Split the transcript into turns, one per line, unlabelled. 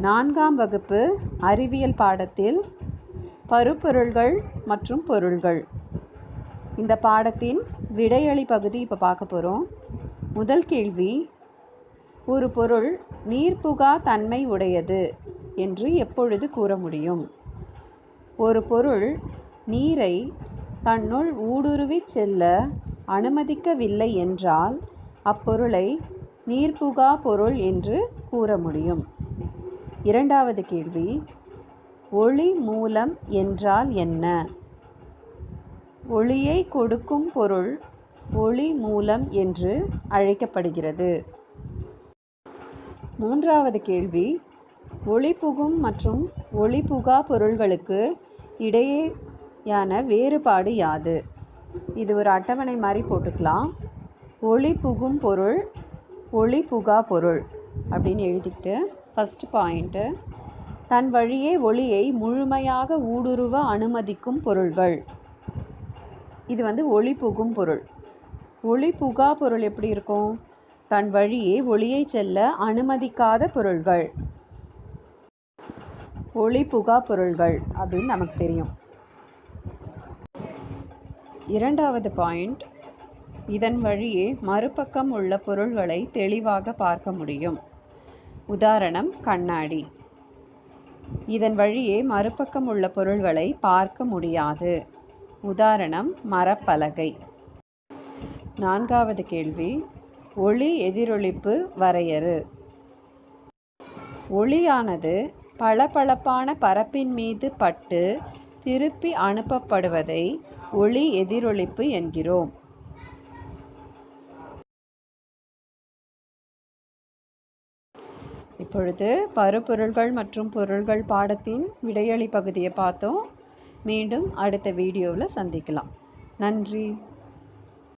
நான்காம் வகுப்பு அறிவியல் பாடத்தில் பருப்பொருள்கள் மற்றும் பொருள்கள். இந்த பாடத்தின் விடையளி பகுதி இப்போ பார்க்க போகிறோம் முதல் கேள்வி ஒரு பொருள் நீர்ப்புகா தன்மை உடையது என்று எப்பொழுது கூற முடியும்? ஒரு பொருள் நீரை தன்னுள் ஊடுருவிச் செல்ல அனுமதிக்கவில்லை என்றால் அப்பொருளை நீர்ப்புகா பொருள் என்று கூற முடியும். இரண்டாவது கேள்வி ஒளி மூலம் என்றால் என்ன? ஒளியை கொடுக்கும் பொருள் ஒளி மூலம் என்று அழைக்கப்படுகிறது. மூன்றாவது கேள்வி ஒளிபுகும் மற்றும் ஒளிபுகா பொருள்களுக்கு இடையேயான வேறுபாடு யாது? இது ஒரு அட்டவணை மாதிரி போட்டுக்கலாம். ஒளி புகும் பொருள் ஒளி புகா பொருள் அப்படின்னு எழுதிக்கிட்டு ஃபஸ்ட்டு பாயிண்ட்டு தன் வழியே ஒளியை முழுமையாக ஊடுருவ அனுமதிக்கும் பொருள்கள். இது வந்து ஒளி புகும் பொருள். ஒளி புகா பொருள் எப்படி இருக்கும்? தன் வழியே ஒளியை செல்ல அனுமதிக்காத பொருள்கள். ஒளி புகா பொருள்கள் அப்படின்னு நமக்கு தெரியும். இரண்டாவது பாயிண்ட் இதன் வழியே மறுபக்கம் உள்ள பொருள்களை தெளிவாக பார்க்க முடியும். உதாரணம் கண்ணாடி. இதன் வழியே மறுபக்கம் உள்ள பொருள்களை பார்க்க முடியாது. உதாரணம் மரப்பலகை. நான்காவது கேள்வி ஒளி எதிரொளிப்பு வரையறு. ஒளியானது பளபளப்பான பரப்பின் மீது பட்டு திருப்பி அனுப்பப்படுவதை ஒளி எதிரொளிப்பு என்கிறோம். இப்பொழுது பருப்பொருள்கள் மற்றும் பொருள்கள் பாடத்தின் விடையளி பகுதியை பார்த்தோம். மீண்டும் அடுத்த வீடியோவில் சந்திக்கலாம். நன்றி.